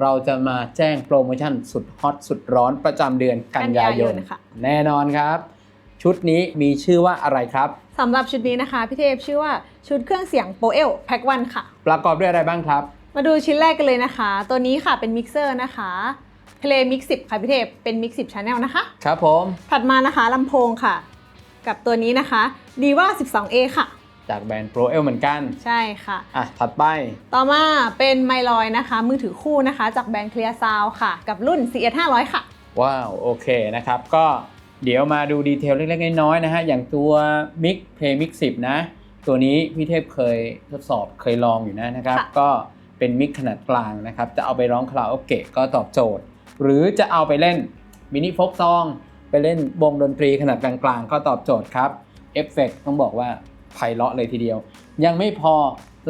เราจะมาแจ้งโปรโมชั่นสุดฮอตสุดร้อนประจำเดือนกันยายนกันยายนค่ะแน่นอนครับ ชุดนี้มีชื่อว่าอะไรครับสำหรับชุดนี้นะคะ พี่เทพชื่อว่าชุดเครื่องเสียงโปเอลแพ็กวันค่ะ ประกอบด้วยอะไรบ้างครับ มาดูชิ้นแรกกันเลยนะคะ ตัวนี้ค่ะเป็นมิกเซอร์นะคะ Play Mix 10ค่ะพี่เทพเป็น Mix 10 Channel นะคะ ครับผม ถัดมานะคะลำโพงค่ะ กับตัวนี้นะคะ Diva 12A ค่ะ จากแบรนด์ Pro L เหมือนกัน ใช่ค่ะ อะ ถัดไป ต่อมาเป็นไมลอยนะคะ มือถือคู่นะคะ จากแบรนด์ Clear Sound ค่ะ กับรุ่น CS 500ค่ะ ว้าว โอเคนะครับ ก็เดี๋ยวมาดูดีเทลเล็กๆน้อยๆนะฮะ อย่างตัว Mic Play Mix 10 นะ ตัวนี้พี่เทพเคยทดสอบเคยลองอยู่นะนะครับค่ะก็เป็นมิกขนาดกลางนะครับ จะเอาไปร้องคาราโอเกะก็ตอบโจทย์ หรือจะเอาไปเล่นมินิโฟกซอง ไปเล่นวงดนตรีขนาดกลางๆก็ตอบโจทย์ครับเอฟเฟกต้องบอกว่า ไพเราะเลยทีเดียว ยังไม่พอ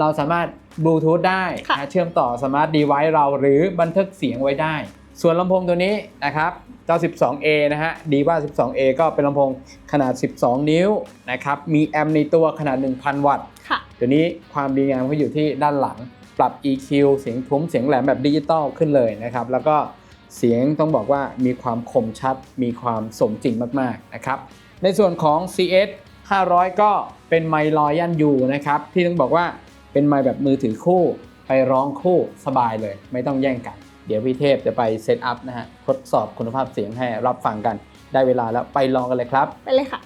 เราสามารถบลูทูธได้ค่ะนะเชื่อมต่อสมาร์ทดีไว c e เราหรือบันทึกเสียงไว้ได้ ส่วนลำโพงตัวนี้นะครับเจ้า 12A นะฮะดีว่า 12A ก็เป็นลำโพงขนาด 12 นิ้วนะครับมีแอมป์ในตัวขนาด 1,000 วัตต์ค่ะเดี๋ยวนี้ความดีงามเขาอยู่ที่ด้านหลังปรับ EQ เสียงทุ้มเสียงแหลมแบบดิจิตอลขึ้นเลยนะครับ แล้วก็เสียงต้องบอกว่ามีความคมชัด มีความสมจริงมาก ๆ นะครับ ในส่วนของ CS 500 ก็เป็นไมค์ลอยยันยูนะครับ ที่ต้องบอกว่าเป็นไมค์แบบมือถือคู่ ไปร้องคู่สบายเลย ไม่ต้องแย่งกัน เดี๋ยวพี่เทพจะไปเซตอัพนะฮะ ทดสอบคุณภาพเสียงให้รับฟังกัน ได้เวลาแล้วไปลองกันเลยครับ ไปเลยค่ะ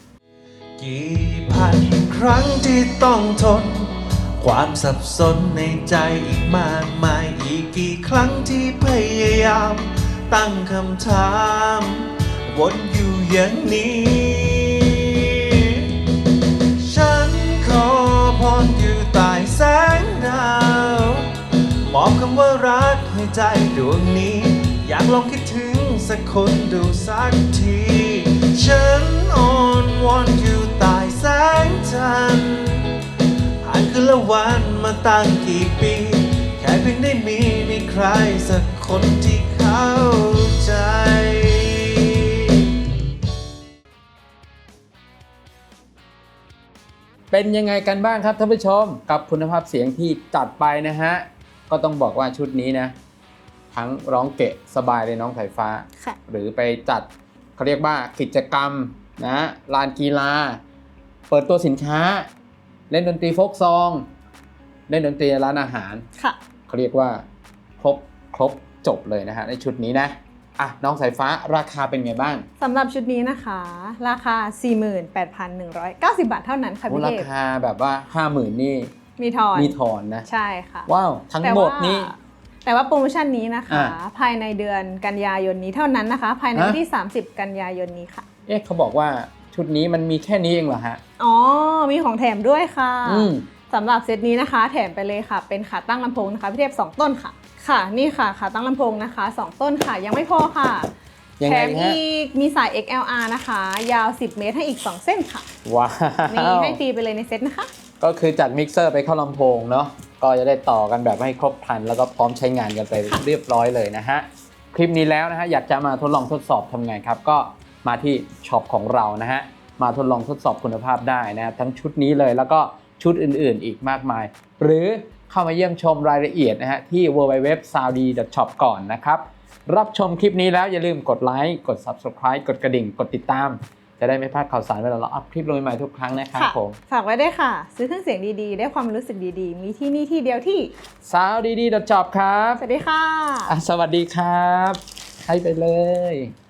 กี่พันครั้งที่ต้องทน ความสับสนในใจอีกมากมาย อีกกี่ครั้งที่พยายาม ตั้งคำถาม วนอยู่อย่างนี้ ใจดวงนี้ อยากลองคิดถึงสักคนดูสักที ฉันอ่อนวอนอยู่ใต้แสงจันทร์ผ่านคืนละวันมาตั้งกี่ปี แค่เพียงได้มีมีใครสักคนที่เข้าใจเป็นยังไงกันบ้างครับท่านผู้ชมกับคุณภาพเสียงที่จัดไปนะฮะ ก็ต้องบอกว่าชุดนี้นะ ทั้งร้องเกะสบายเลยน้องสายฟ้าค่ะหรือไปจัดเขาเรียกว่ากิจกรรมนะลานกีฬา เปิดตัวสินค้า เล่นดนตรีโฟกซอง เล่นดนตรีในร้านอาหารค่ะเขาเรียกว่าครบครบจบเลยนะฮะในชุดนี้นะอะน้องสายฟ้าราคาเป็นไงบ้างสำหรับชุดนี้นะคะ ราคา 48,190 บาทเท่านั้นค่ะโอ้พี่ราเทพคาแบบว่า 5 0,000 นี่ มีทอนมีถอนนะ ใช่ค่ะ ว้าว ทั้งแต่หมว่าดนี้ แต่ว่าโปรโมชั่นนี้นะคะ อ่า ภายในเดือนกันยายนนี้เท่านั้นนะคะ ภายในวันที่ 30 กันยายนนี้ค่ะ เอ๊ะเขาบอกว่าชุดนี้มันมีแค่นี้เองเหรอฮะ อ๋อ มีของแถมด้วยค่ะ อืม สำหรับเซตนี้นะคะ แถมไปเลยค่ะ เป็นขาตั้งลำโพงนะคะพี่เทพ2 ต้นค่ะ ค่ะ นี่ค่ะขาตั้งลำโพงนะคะ 2 ต้นค่ะ ยังไม่พอค่ะ ยังแถไงมฮะ อีกมีสาย XLR นะคะ ยาว 10 เมตรให้อีก 2 เส้นค่ะ ว้านี่วให้ฟรีไปเลยในเซตนะคะ ก็คือจัดมิกเซอร์ไปเข้าลำโพงเนาะ ก็จะได้ต่อกันแบบให้ครบครัน แล้วก็พร้อมใช้งานกันไปเรียบร้อยเลยนะฮะคลิปนี้แล้วนะฮะอยากจะมาทดลองทดสอบทำไงครับ ก็มาที่ช็อปของเรานะฮะมาทดลองทดสอบคุณภาพได้นะฮะทั้งชุดนี้เลยแล้วก็ชุดอื่นๆ อีกมากมาย หรือเข้ามาเยี่ยมชมรายละเอียดนะฮะที่ www.soundy.shop ก่อนนะครับ รับชมคลิปนี้แล้วอย่าลืมกดไลค์กด subscribe กดกระดิ่ง กดติดตาม จะได้ไม่พลาดข่าวสารเวลาเราอัพคลิปลงใหม่ๆทุกครั้งนะครับค่ะผม ฝากไว้ด้วยค่ะ ซื้อเครื่องเสียงดีๆ ได้ความรู้สึกดีๆ มีที่นี่ที่เดียวที่สาวดีๆ .job ครับ สวัสดีค่ะอะ สวัสดีครับ ให้ไปเลย